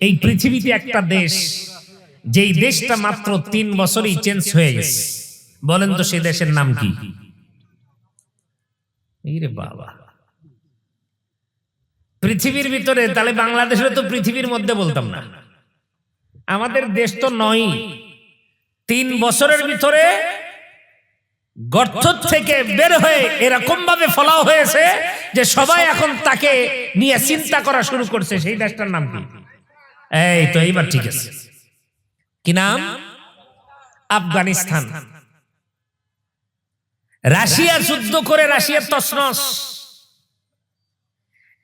এই পৃথিবীতে একটা দেশ, যেই দেশটা মাত্র তিন বছরই চেঞ্জ হয়ে গেছে। বলেন তো সেই দেশের নাম কি? বাবা। পৃথিবীর ভিতরে, তাহলে বাংলাদেশের তো পৃথিবীর মধ্যে বলতাম না। আমাদের দেশ তো নয়। তিন বছরের ভিতরে গর্ত থেকে বের হয়ে এরকম ভাবে ফলাও হয়েছে যে সবাই এখন তাকে নিয়ে চিন্তা করা শুরু করছে। সেই দেশটার নাম কি? এই, তো এইবার ঠিক আছে। কি নাম? আফগানিস্তান। রাশিয়া যুদ্ধ করে রাশিয়ার তসনস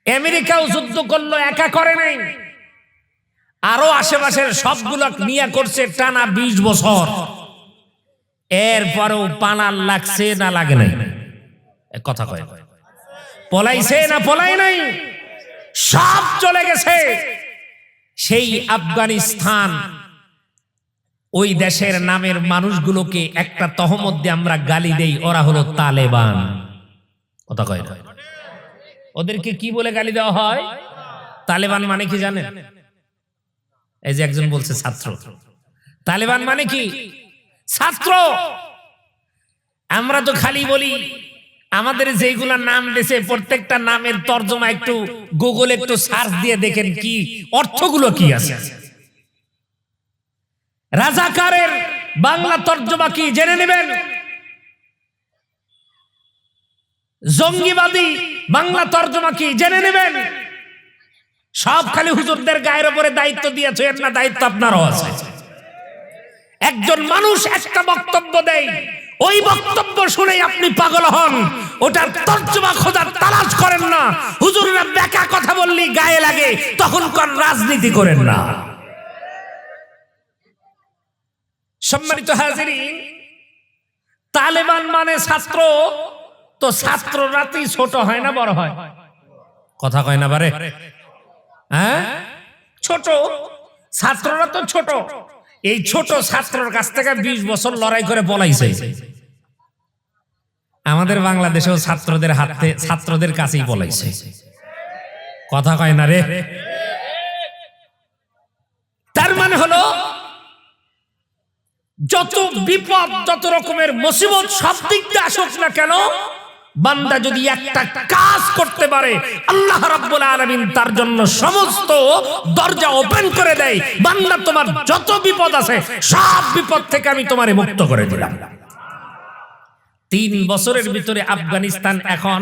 আমেরিকাও যুদ্ধ করল, একা করে নাই। আরও আশেপাশের সবগুলো নিয়ে করছে টানা বিশ বছর। এরপরেও পানার লাগছে না লাগে নাই। কথা কয়। পলাইছে না পলাই নাই? সব চলে গেছে। সেই আফগানিস্তান। ওই দেশের নামের মানুষগুলোকে একটা তহমত দিয়ে আমরা গালি দেই, ওরা হলো তালেবান। কথা কয় না? ওদেরকে কি বলে গালি দেওয়া হয়? তালেবান মানে কি জানেন? এই যে একজন বলছে ছাত্র। তালেবান মানে কি? ছাত্র! আমরা তো খালি বলি আমাদের যেগুলা নাম দিয়েছে প্রত্যেকটা নামের তর্জমা একটু গুগল একটু সার্চ দিয়ে দেখেন কি অর্থগুলো কি আছে। রাজাকারের বাংলা তর্জমা কি, জেনে নেবেন? জঙ্গিবাদী বাংলা তর্জমা কি, জেনে নেবেন? সব খালি হুজুরদের গায়ের উপরে দায়িত্ব দিয়েছে না দায়িত্ব আপনারও আছে। একজন মানুষ একটা বক্তব্য দেয় ওই বক্তব্য শুনে আপনি পাগল হন। ওটার তর্জমা খোঁজার তালাশ করেন না। হুজুররা বেকা কথা বললি গায়ে লাগে তখন কোন রাজনীতি করেন না। সম্মানিত হাজিরিন, তালেবান মানে ছাত্র, তো ছাত্র রাতেই ছোট হয় না, বড় হয়? কথা কয় না, বারে? হ্যাঁ? ছোট, ছাত্ররা তো ছোট। এই ছোট ছাত্রর কাছ থেকে বিশ বছর লড়াই করে পলাইছে আমাদের বাংলাদেশেও ছাত্রদের হাতে ছাত্রদের কাছেই পলাইছে কথা কয় না রে? তার মানে হলো, যত বিপদ, যত রকমের মুসিবত সব দিক দিয়ে আসুক না কেন বান্দা যদি একটা কাজ করতে পারে, আল্লাহ রাব্বুল আলামিন তার জন্য সমস্ত দরজা ওপেন করে দেয়। বান্দা তোমার যত বিপদ আছে, সব বিপদ থেকে আমি তোমারে মুক্ত করে দিলাম। তিন বছরের ভিতরে আফগানিস্তান এখন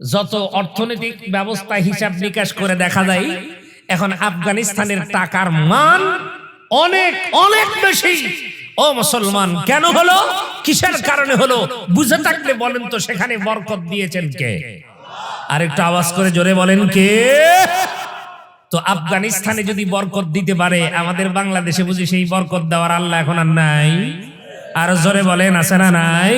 যত অর্থনৈতিক ব্যবস্থা, হিসাব নিকাশ করে দেখা যায়, এখন আফগানিস্তানের টাকার মান অনেক অনেক বেশি। ও মুসলমান, কেন হলো? কিসের কারণে হলো? বুঝে থাকলে বলেন তো সেখানে বরকত দিয়েছেন কে? আর একটু আওয়াজ করে জোরে বলেন কে? তো আফগানিস্তানে যদি বরকত দিতে পারে, আমাদের বাংলাদেশে বুঝি সেই বরকত দেওয়ার আল্লাহ এখন আর নাই? আর জোরে বলেন, আছে না নাই?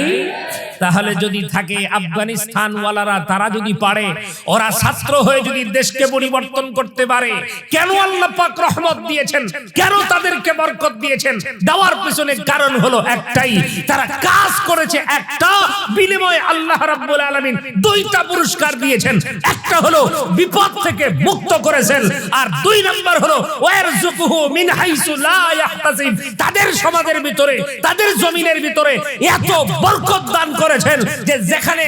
তাহলে যদি থাকে আফগানিস্তান ওয়ালারা তারা যদি পারে, ওরা ছাত্র হয়ে যদি দেশকে পরিবর্তন করতে পারে, কেন আল্লাহ পাক রহমত দিয়েছেন? কেন তাদেরকে বরকত দিয়েছেন? দেওয়ার পিছনে কারণ হলো একটাই, তারা কাজ করেছে একটা, বিনিময়ে আল্লাহ রাব্বুল আলামিন দুইটা পুরস্কার দিয়েছেন। একটা হলো বিপদ থেকে মুক্ত করেছেন, আর দুই নাম্বার হলো ওয়ারজুকুহু মিন হাইসু লা ইয়াহতাসিব। তাদের সমাজের ভিতরে, তাদের জমিনের ভিতরে এত বরকত দান করেছেন যে যেখানে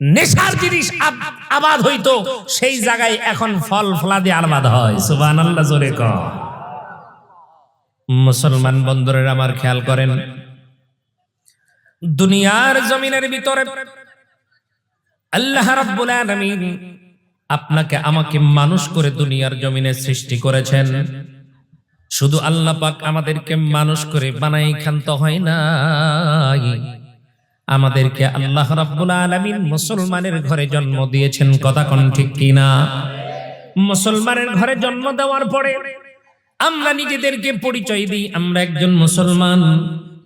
নেশার জিনিস আবাদ হইতো, সেই জায়গায় এখন ফল ফলাদি আবাদ হয়। সুবহানাল্লাহ, জোরে ক। মুসলমান বন্ধুরা আমার খেয়াল করেন, দুনিয়ার জমিনের ভিতরে আল্লাহ রাব্বুল আলামিন আপনাকে আমাকে মানুষ করে দুনিয়ার জমিনে সৃষ্টি করেছেন। শুধু আল্লাহ পাক আমাদেরকে মানুষ করে বানাই ক্ষান্ত হয় না আমাদেরকে আল্লাহ রাব্বুল আলামিন মুসলমানের ঘরে জন্ম দিয়েছেন। কথা কোন ঠিক কিনা মুসলমানের ঘরে জন্ম দেওয়ার পরে আমরা নিজেদেরকে পরিচয় দিই আমরা একজন মুসলমান।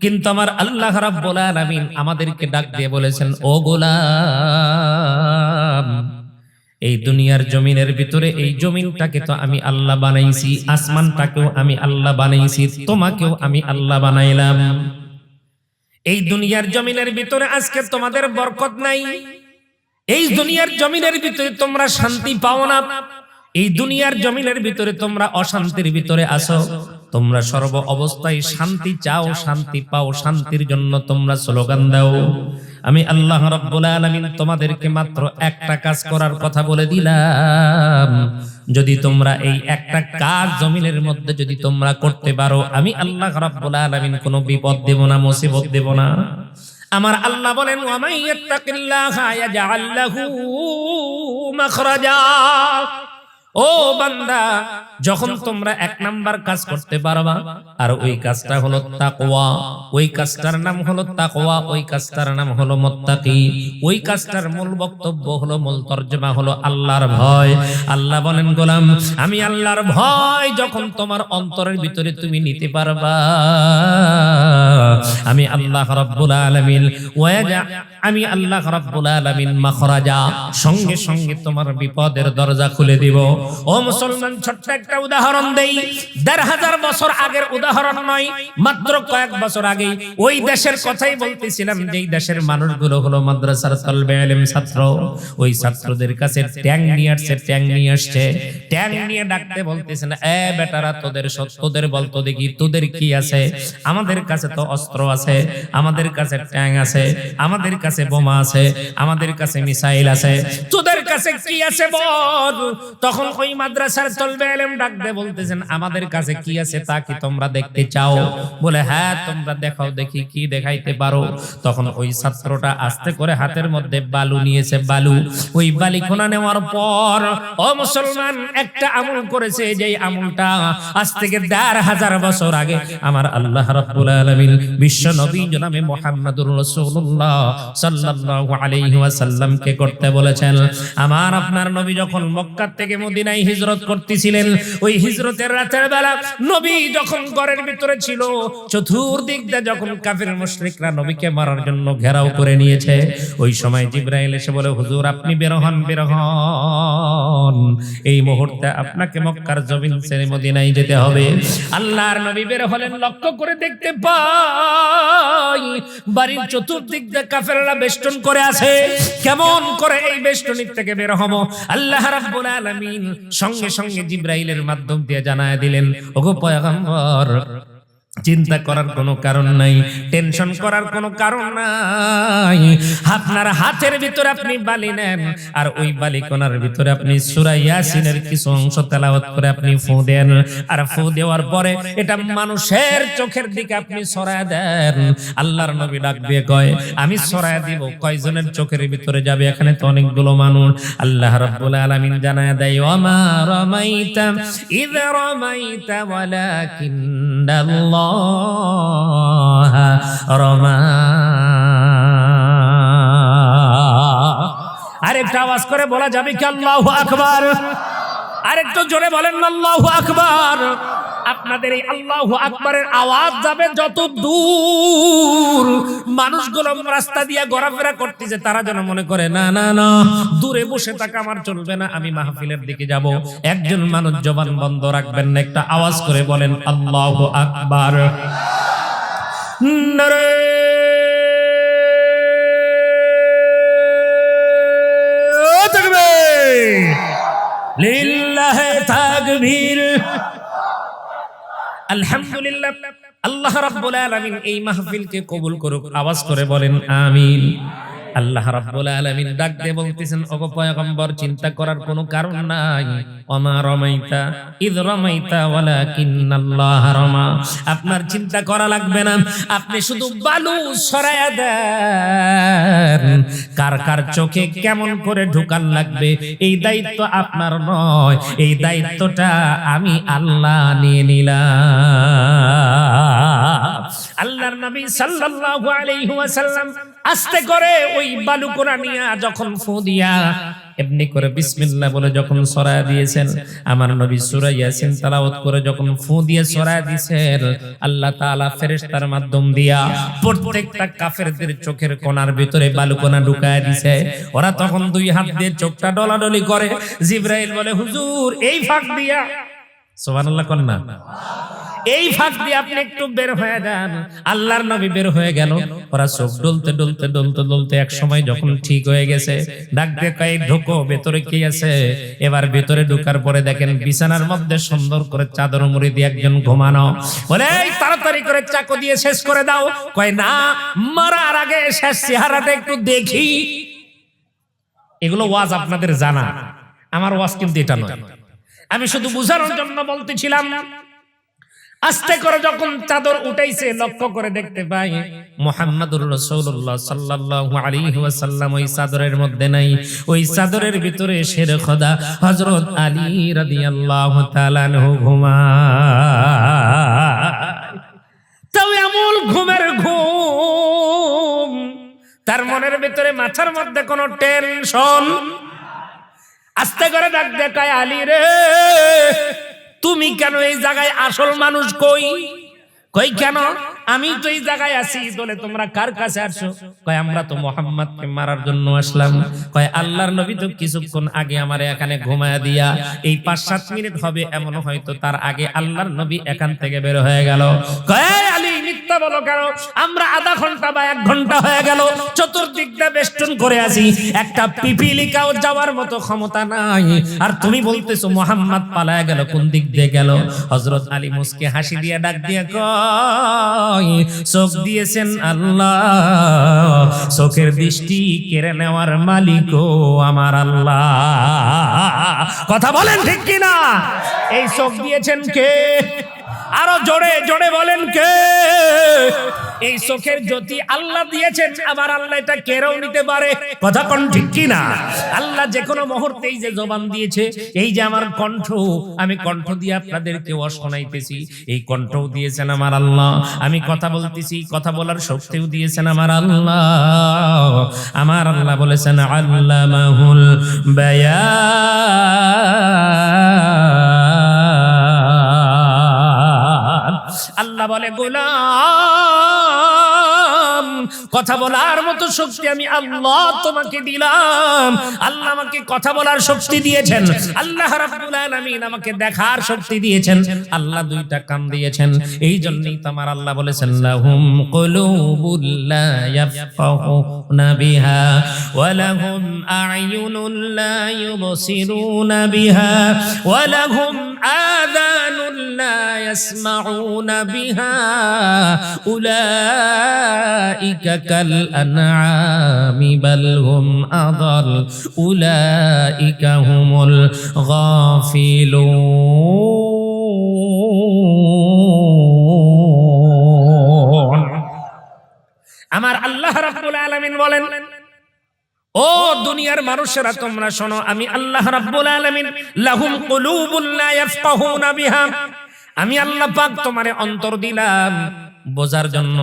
কিন্তু আমার আল্লাহ রাব্বুল আলামিন আমাদেরকে ডাক দিয়ে বলেছেন ও গোলাম এই দুনিয়ার জমিনের ভিতরে এই জমিনটাকে তো আমি আল্লাহ বানাইছি আসমানটাকেও আমি আল্লাহ বানাইছি তোমাকেও আমি আল্লাহ বানাইলাম। এই দুনিয়ার জমিনের ভিতরে আজকে তোমাদের বরকত নাই। এই দুনিয়ার জমিনের ভিতরে তোমরা শান্তি পাও না। এই দুনিয়ার জমিনের ভিতরে তোমরা অশান্তির ভিতরে আসো তোমরা সর্ব অবস্থায় শান্তি চাও, শান্তি পাও, শান্তির জন্য তোমরা স্লোগান দাও। আমি আল্লাহ রাব্বুল আলামিন তোমাদেরকে মাত্র একটা কাজ করার কথা বলে দিলাম। যদি তোমরা এই একটা কাজ জমিনের মধ্যে যদি তোমরা করতে পারো, আমি আল্লাহ রাব্বুল আলামিন কোনো বিপদ দেব না, মুসিবত দেব না। আমার আল্লাহ বলেন, ওয়ামাই ইয়াত্তাকিল্লাহা ইয়াজআল লাহু মাখরাজা। বান্দা, যখন তোমরা এক নাম্বার কাজ করতে পারবা, আর ওই কাজটা হলো তাকওয়া, ওই কাজটার নাম হলো তাকওয়া, ওই কাজটার নাম হলো মুত্তাকি, ওই কাজটার মূল বক্তব্য হলো, মূল তরজমা হলো আল্লাহর ভয়। আল্লাহ বলেন, গোলাম, আমি আল্লাহর ভয় যখন তোমার অন্তরের ভিতরে তুমি নিতে পারবা। আমি আল্লাহ রাব্বুল আলামিন, ওয়াজা, আমি আল্লাহ রাব্বুল আলামিন মাখরাজা। সঙ্গে সঙ্গে তোমার বিপদের দরজা খুলে দিব। ও মুসলমান, ছোট্ট একটা উদাহরণ দেই। দেড় হাজার বছর আগের উদাহরণ নয়, মাত্র কয়েক বছর আগে ওই দেশের কথাই বলতেছিলাম যেই দেশের মানুষগুলো হলো মাদ্রাসার তলবে আলেম ছাত্র। ওই ছাত্রদের কাছে ট্যাং নিয়ে আসছে, ট্যাং নিয়ে আসছে। ট্যাং নিয়ে ডাকতে বলতেছেন এ বেটারা, তোদের তোদের বলতো দেখি তোদের কি আছে? আমাদের কাছে তো অস্ত্র আছে, আমাদের কাছে ট্যাং আছে, আমাদের কাছে বোমা আছে, আমাদের কাছে মিসাইল আছে। তোদের কাছে কি আছে বল? তখন ওই মাদ্রাসার তলবে এলেম ডাকতে বলতেছেন, আমাদের কাছে কি আছে তা কি তোমরা দেখতে চাও? বলে হ্যাঁ তোমরা দেখাও, দেখি কি দেখাইতে পারো। তখন ওই ছাত্রটা আস্তে করে হাতের মধ্যে বালু নিয়েছে, বালু। ওই বালি খোনা নেওয়ার পর, ও মুসলমান, একটা আমল করেছে যে আমলটা আজ থেকে দেড় হাজার বছর আগে আমার আল্লাহ রাব্বুল আলামিন বিশ্ব নবী জনাবে মুহাম্মদুর রাসূলুল্লাহ সাল্লাল্লাহু আলাইহি ওয়াসাল্লাম কে করতে বলেছেন। আমার আপনার নবী যখন মক্কা থেকে মদিনায় হিজরত করতেছিলেন, ওই হিজরতের রাতের বেলা নবী যখন ঘরের ভিতরে ছিল, চতুর্দিক দিয়ে যখন কাফির মুশরিকরা নবীকে মারার জন্য ঘেরাও করে নিয়েছে, ওই সময় জিব্রাইল এসে বলে, হুজুর, আপনি বের হন বের হন। এই মুহূর্তে আপনাকে মক্কার জমিন ছেড়ে মদিনায় যেতে হবে। আল্লাহর নবী বের হলেন, লক্ষ্য করে দেখতে পাই বাড়ির চতুর্দিক দিয়ে কাফেররা বেষ্টন করে আছে। কেমন করে এই বেষ্টনী থেকে বের হব? আল্লাহ রাব্বুল আলামিন সঙ্গে সঙ্গে জিব্রাইলের মাধ্যম দিয়ে জানায় দিলেন, ওগো পয়গম্বর চিন্তা করার কোনো কারণ নাই, টেনশন করার কোনো কারণ নাই। আপনার হাতের ভিতরে আপনি বালি নেন, আর ওই বালি কোনার ভিতরে আপনি সূরা ইয়াসিনের কিছু অংশ তেলাওয়াত করে আপনি ফু দেন। আর ফু দেওয়ার পরে এটা মানুষের চোখের দিকে আপনি সরায় দেন। আল্লাহর নবী ডাক দিয়ে কয়, আমি সরায় দিব, কয়জনের চোখের ভিতরে যাবে? এখানে তো অনেকগুলো মানুষ। আল্লাহ রাব্বুল আলামিন জানায় দেয়, ওয়ামা রামাইতা ইয রামাইতা, ওয়ালাকিন্নাল্লাহ। রমা আরেকটা আওয়াজ করে বলা যাবে কি আল্লাহ আকবার? আরেকটু জোরে বলেন আল্লাহ আকবার। আপনাদের এই আল্লাহু আকবারের আওয়াজ যাবে যত দূর। মানুষগুলো রাস্তা দিয়ে ঘোরাফেরা করতেছে, তারা যেন মনে করে, না না না, দূরে বসে থাকা আমার চলবে না, আমি মাহফিলের দিকে যাব। একজন মানুষ জবান বন্ধ রাখবেন না, একটা আওয়াজ করে বলেন, আল্লাহু আকবার। নারে! লিল্লাহে আলহামদুলিল্লাহ। আল্লাহ রাব্বুল আলামিন এই মাহফিলকে কবুল করুক আওয়াজ করে বলেন আমিন। আল্লাহ রাব্বুল আলামিন ডাক দিয়ে বলতেছেন, ওগো পয়গম্বর, চিন্তা করার কোনো কারণ নাই। ওমা রমাইতা, ইদ রমাইতা, ওয়ালাকিন্নাল্লাহ রমা। আপনার চিন্তা করা লাগবে না। আপনি শুধু বালু সরায়া দেন। কার কার চোখে কেমন করে ঢুকান লাগবে, এই দায়িত্ব আপনার নয়। এই দায়িত্বটা আমি আল্লাহ নিয়ে নিলাম। আল্লাহর নবী সাল্লাল্লাহু আলাইহি ওয়াসাল্লাম আস্তে করে ওই বালুকোনা নিয়ে যখন ফু দিয়া, এমনি করে বিসমিল্লাহ বলে যখন সরায় দিয়েছেন, আমার নবী সূরা ইয়াসিন তেলাওয়াত করে যখন ফু দিয়ে সরায় দিয়েছেন, আল্লাহ তাআলা ফেরেশতার মাধ্যম দিয়া প্রত্যেকটা কাফেরদের চোখের কোণার ভিতরে বালুকোনা ঢুকায় দিছে। ওরা তখন দুই হাত দিয়ে চোখটা ডলাডলি করে। জিব্রাইল বলে, হুজুর, এই ফাঁক দিয়া। সুবহানাল্লাহ কন না? এই ফাঁক দিয়ে আপনি একটু বের হয়ে যান। আল্লাহর নবী বের হয়ে গেল। ওরা চোখ ডলতে ডলতে ডলতে ডলতে এক সময় যখন ঠিক হয়ে গেছে, ডাক কয়ে, ঢোকো, ভেতরে কি আছে? এবার ভেতরে ঢোকার পরে দেখেন বিছানার মধ্যে সুন্দর করে চাদর মুড়ি দিয়ে একজন ঘুমানো। বলে, "এই, তাড়াতাড়ি করে চাকু দিয়ে শেষ করে দাও। কয়, না, মারার আগে শেষ চেহারাটা একটু দেখি। এগুলো ওয়াজ আপনাদের জানা। আমার ওয়াজ কিন্তু এটা নয়। আমি শুধু বুঝানোর জন্য বলতেছিলাম আস্তে করে যখন চাদর উঠাইছে, লক্ষ্য করে দেখতে পাই মোহাম্মদুর রাসূলুল্লাহ সাল্লাল্লাহু আলাইহি ওয়াসাল্লাম ওই চাদরের মধ্যে নাই। ওই চাদরের ভিতরে শের খোদা হজরত আলী তাআলা আনহু ঘুমায়। তাও আমল ঘুমের ঘুম, তার মনের ভিতরে মাথার মধ্যে কোনো টেনশন। আস্তে করে ডাক দেখায় আলী রে তুমি কেন এই জায়গায় আসল মানুষ কই? কই কেন? আমি তো এই জায়গায় আছি, বলে তোমরা কার কাছে আসছো? কয়, আমরা তো মোহাম্মদ কে মারার জন্য আসলাম। কয়, আল্লাহর নবী তো কিছুক্ষণ আগে আমার এখানে ঘুমায়া দিয়া, এই পাঁচ সাত মিনিট হবে, এমন হয়তো তার আগে আল্লাহর নবী এখান থেকে বের হয়ে গেল। কয় "এই আলী মিথ্যা বলো কেন? আমরা আধা ঘণ্টা বা এক ঘণ্টা হয়ে গেল চতুর্দিকটা বেষ্টন করে আছি। একটা পিপিলিকাও যাওয়ার মতো ক্ষমতা নাই। আর তুমি বলতেছো, মোহাম্মদ পালায় গেল, কোন দিক দিয়ে গেল? হজরত আলী মুসকে হাসি দিয়ে ডাক দিয়ে কয়, চোখ দিয়েছেন আল্লাহ। চোখের দৃষ্টি কেড়ে নেওয়ার মালিকও আমার আল্লাহ। কথা বলেন ঠিক কিনা? এই চোখ দিয়েছেন কে? আরও জোরে জোরে বলেন কে? এই চোখের জ্যোতি আল্লাহ দিয়েছেন, আবার আল্লাহ এটা কেড়েও নিতে পারে। কথা কোন ঠিক কি না আল্লাহ যে কোনো মুহূর্তে এই যে জবান দিয়েছে, এই যে আমার কণ্ঠ, আমি কণ্ঠ দিয়ে আপনাদেরকে অশোনাইতেছি এই কণ্ঠও দিয়েছেন আমার আল্লাহ। আমি কথা বলতেছি, কথা বলার শক্তিও দিয়েছেন আমার আল্লাহ। আমার আল্লাহ বলেছেন, আল্লামাহুল বায়ান। আল্লাহ বলে, গোলাম। কথা বলার মতো শক্তি আমি আল্লাহ তোমাকে দিলাম। আল্লাহ আমাকে কথা বলার শক্তি দিয়েছেন। আল্লাহ রাব্বুল আলামিন আমাকে দেখার শক্তি দিয়েছেন। আল্লাহ দুইটা কান দিয়েছেন। এই জন্যই তো আমার আল্লাহ বলেছেন, লাহুম কুলুবুল লা ইয়াফকাহুনা বিহা ওয়া লাহুম আ'য়ুনুন লা ইউবসিরুনা বিহা ওয়া লাহুম আযানুন লা ইয়াসমাউনা বিহা। উলাইকা কাল আনআমি বাল হুম আদাল উলাইকা হুমুল গাফিলুন আমার আল্লাহ রাব্বুল আলামিন বলেন, ও দুনিয়ার মানুষেরা, তোমরা শোনো, আমি আল্লাহ রাব্বুল আলামিন, লাহুম কুলুবুন লা ইয়াফকাহুনা বিহা। আমি আল্লাহ পাক তোমারে অন্তর দিলাম। বোঝার জন্য।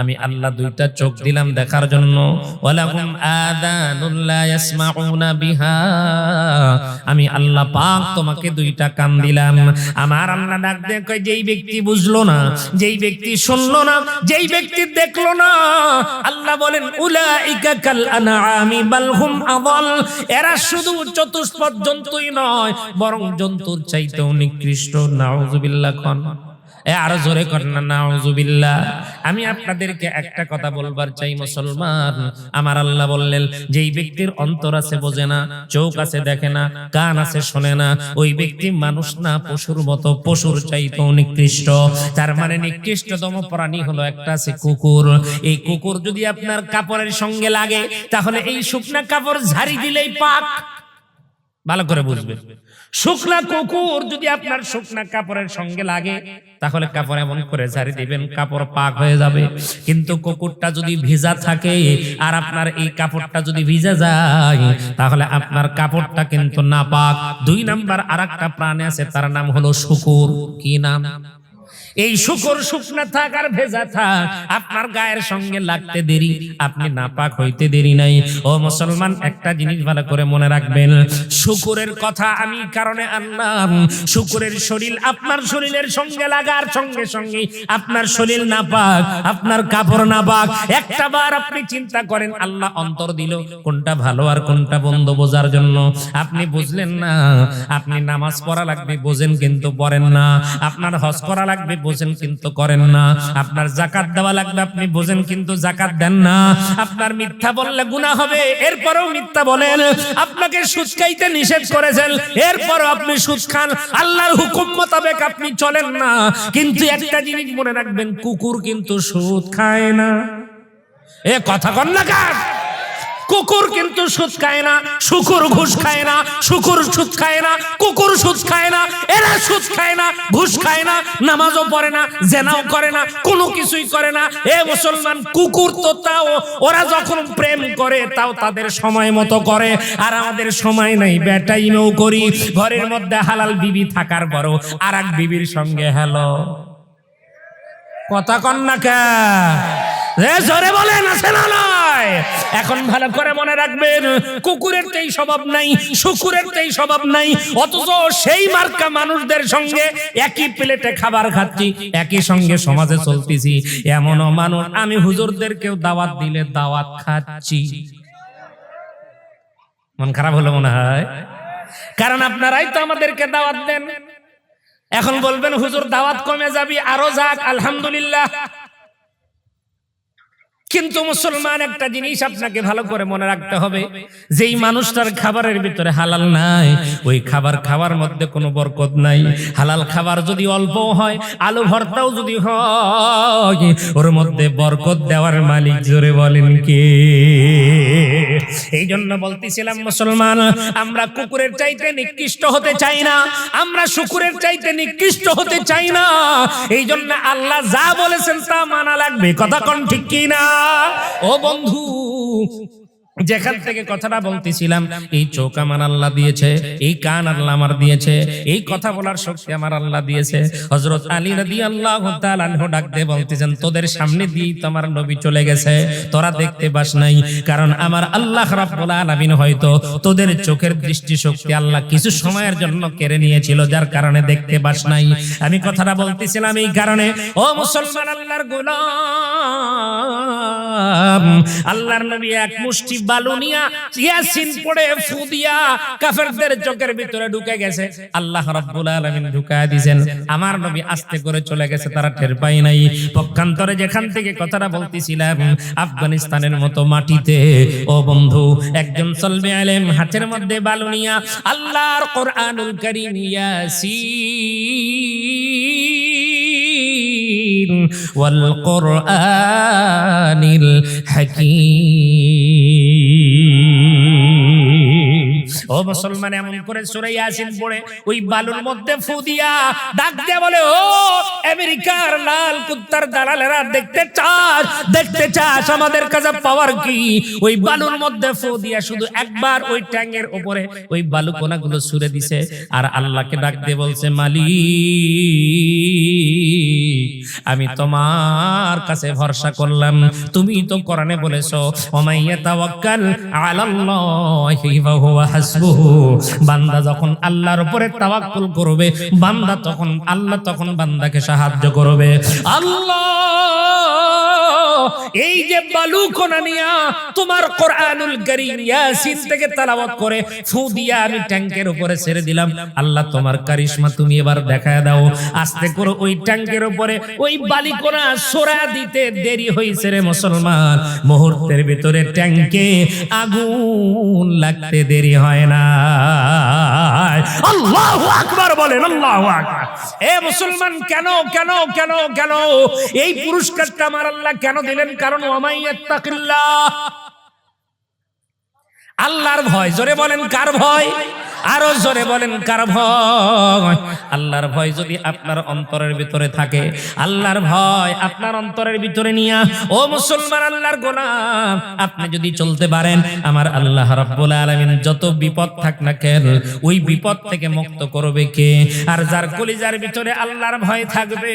আমি আল্লাহ দুইটা চোখ দিলাম দেখার জন্য। আমি আল্লাহ পাক তোমাকে দুইটা কান দিলাম। আমার আল্লাহ ডাক কয়, যেই ব্যক্তি বুঝলো না, যেই ব্যক্তি শুনলো না, যেই ব্যক্তি দেখল না, আল্লাহ বলেন এরা শুধু চতুষ্পদ জন্তুই নয়, বরং জন্তুর চাইতেও নিকৃষ্ট। নাউজুবিল্লাহ খান। আরও জোরে নাউজুবিল্লাহ। আমি আপনাদেরকে একটা কথা বলবার চাই, মুসলমান। আমার আল্লাহ বললেন, যেই ব্যক্তির অন্তর আছে বোঝে না, চোখ আছে দেখে না, কান আছে শোনে না, ওই ব্যক্তি মানুষ না, পশুর মতো, পশুর চাইতো নিকৃষ্ট। তার মানে নিকৃষ্টতম প্রাণী হলো একটা আছে কুকুর। এই কুকুর যদি আপনার কাপড়ের সঙ্গে লাগে, তাহলে এই শুকনা কাপড় ঝাড়ি দিলেই পাক। ভালো করে বুঝবে। শুকনা কুকুর যদি আপনার শুকনা কাপড়ের সঙ্গে লাগে, তাহলে কাপড় এমন করে ঝাড়ি দিবেন, কাপড় পাক হয়ে যাবে। কিন্তু কুকুরটা যদি ভিজা থাকে আর আপনার এই কাপড়টা যদি ভিজে যায়, তাহলে আপনার কাপড়টা কিন্তু না পাক দুই নাম্বার আর একটা প্রাণী আছে, তার নাম হলো শুকুর। কি নাম? এই শুকর শুকনা থাক আর ভেজা থাক। আপনার গায়ের সঙ্গে লাগতে দেরি। আপনি নাপাক হইতে দেরি নাই। ও মুসলমান, একটা জিনিস ভালো করে মনে রাখবেন। শুকুরের কথা আমি কারণে আনলাম। শুকুরের শরীর আপনার শরীরের সঙ্গে লাগার সঙ্গে সঙ্গে আপনার শরীর নাপাক, আপনার কাপড় নাপাক। একটা বার আপনি চিন্তা করেন, আল্লাহ অন্তর দিল, কোনটা ভালো আর কোনটা বন্ধ বোঝার জন্য। আপনি বুঝলেন না, আপনি নামাজ পড়া লাগবে, বোঝেন কিন্তু পড়েন না। আপনার হজ করা লাগবে বোঝেন কিন্তু করেন না। আপনার জাকাত দেওয়া লাগবে, আপনি বোঝেন কিন্তু জাকাত দেন না। আপনার মিথ্যা বললে গুনাহ হবে, এরপরেও মিথ্যা বলেন। আপনাকে সুদ খাইতে নিষেধ করেছেন, এরপরও আপনি সুদ খান। আল্লাহর হুকুম মোতাবেক আপনি চলেন না। কিন্তু একটা জিনিস মনে রাখবেন, কুকুর কিন্তু সুদ খায় না। এ কথা কন না কার? কুকুর কিন্তু সুদ খায় না, শুকুর ঘুষ খায় না, শুকুর সুদ খায় না, কুকুর সুদ খায় না, এরা সুদ খায় না, ঘুষ খায় না, নামাজও পড়ে না, জেনাও করে না, কোনো কিছুই করে না। এ মুসলমান, কুকুর তো তাও, ওরা যখন প্রেম করে, তাও তাদের সময় মতো করে, আর আমাদের সময় নাই বেটাইমেও করি ঘরের মধ্যে হালাল বিবি থাকার পরও আর এক বিবির সঙ্গে হ্যালো। কথা কন না কে? জোরে বলেন, আছে না? নয় এখন ভালো করে মনে রাখবেন, কুকুরের স্বভাব নাই, শুকুরের স্বভাব নাই, অথচ সেই মার্কা মানুষদের সঙ্গে একই প্লেটে খাবার খাচ্ছি, একই সঙ্গে সমাজে চলতেছি। এমনও মানুষ, আমি দাওয়াত দিলে দাওয়াত খাচ্ছি। মন খারাপ হলো মনে হয়? কারণ আপনারাই তো আমাদেরকে দাওয়াত দেন। এখন বলবেন, হুজুর, দাওয়াত কমে যাবি, আরও যাক, আলহামদুলিল্লাহ। কিন্তু মুসলমান একটা জিনিস আপনাকে ভালো করে মনে রাখতে হবে, যেই মানুষটার খাবারের ভিতরে হালাল নাই, ওই খাবার খাওয়ার মধ্যে কোনো বরকত নাই। হালাল খাবার যদি অল্প হয়, আলু ভর্তাও যদি হয়, ওর মধ্যে বরকত দেওয়ার মালিক জোরে বলেন কে? এই জন্য বলতেছিলাম, মুসলমান, আমরা কুকুরের চাইতে নিকৃষ্ট হতে চাই না। আমরা শুকুরের চাইতে নিকৃষ্ট হতে চাই না। এই জন্য আল্লাহ যা বলেছেন তা মানা লাগবে। কথা কোন ঠিক কিনা? ও বন্ধু যেখান থেকে কথাটা বলতেছিলাম, এই চোখ আমার আল্লাহ দিয়েছে, এই কান আল্লাহ আমার দিয়েছে, এই কথা বলার শক্তি আমার আল্লাহ দিয়েছে। হজরত আলী রাদি আল্লাহ ডাক দিয়ে বলতেছেন, তোদের সামনে দিয়েই তো আমার নবী চলে গেছে, তোরা দেখতে পাস নাই, কারণ আমার আল্লাহ রাব্বুল আলামিন হয়তো তোদের চোখের দৃষ্টি শক্তি আল্লাহ কিছু সময়ের জন্য কেড়ে নিয়েছিল, যার কারণে দেখতে পাস নাই। আমি কথাটা বলতেছিলাম, এই কারণে, ও মুসলমান আল্লাহর গোলাম, আল্লাহর নবী এক মুষ্টি বালু নিয়া ইয়াসিন পড়ে ফু দিয়া কাফেরদের চোখের ভিতরে ঢুকে গেছে। আল্লাহ রাব্বুল আলামিন ঢুকায় আমার নবী আস্তে করে চলে গেছে, তারা টের পাই নাই। পক্ষান্তরে যেখান থেকে কথাটা বলতেছিলাম, আফগানিস্তানের মতো মাটিতে, ও বন্ধু, একজন চলবে আলেম, হাতের মধ্যে বালুনিয়া, আল্লাহর কোরআনুল কারীম ইয়াসিন। কোরআনিল হাকীম ও মুসলমান এমন করে সূরা ইয়াসিন পড়ে ওই বালুর মধ্যে ফু দিয়া ডাক দিয়ে বলে ও আমেরিকার লাল কুত্তার দালালেরা দেখতে চাস দেখতে চাস আমাদের কাছে পাওয়ার কি? ওই বালুর মধ্যে ফু দিয়া শুধু একবার ওই ট্যাঙ্গের উপরে ওই বালু কোনাগুলো সুরে দিছে আর আল্লাহকে ডাক দিয়ে বলছে মালিক আমি তোমার কাছে ভরসা করলাম তুমি তো কোরআনে বলেছ ওমাইয়া তাওয়াক্কাল আলাল্লাহি ফাহুয়া হাসবুহু বান্দা যখন আল্লাহর উপরে তাওয়াক্কুল করবে, বান্দা তখন, আল্লাহ তখন বান্দাকে সাহায্য করবে। আল্লাহ! এই যে বালু কোনা নিয়া তোমার কোরআনুল কারীম ইয়াসিন থেকে তেলাওয়াত করে ফু দিয়া আমি ট্যাঙ্কের উপরে ছেড়ে দিলাম। আল্লাহ, তোমার কারিশমা তুমি এবার দেখায় দাও। আস্তে করে ওই ট্যাঙ্কের উপরে ওই বালি কোনা সোরা দিতে দেরি হইছে রে মুসলমান। মুহূর্তের ভিতরে ট্যাঙ্কে আগুন লাগতে দেরি হয় না। আল্লাহু আকবার বলেন, আল্লাহু আকবার। এ মুসলমান, কেন কেন কেন কেন? এই পুরস্কারটা আমার আল্লাহ কেন দিলেন কারণ আল্লাহর ভয়। জোরে বলেন কার ভয়? আরও জোরে বলেন, কার ভয়? আল্লাহর ভয় যদি আপনার অন্তরের ভিতরে থাকে, আল্লাহর ভয় আপনার অন্তরের ভিতরে নিয়া, ও মুসলমান আল্লাহর গোলাম, আপনি যদি চলতে পারেন, আমার আল্লাহ রাব্বুল আলামিন যত বিপদ থাক না কেন, ওই বিপদ থেকে মুক্ত করবে কে? আর যার কলিজার ভিতরে আল্লাহর ভয় থাকবে,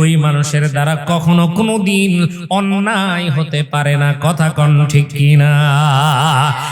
ওই মানুষের দ্বারা কখনো কোনো দিন অন্যায় হতে পারে না, কথা কন ঠিক কিনা?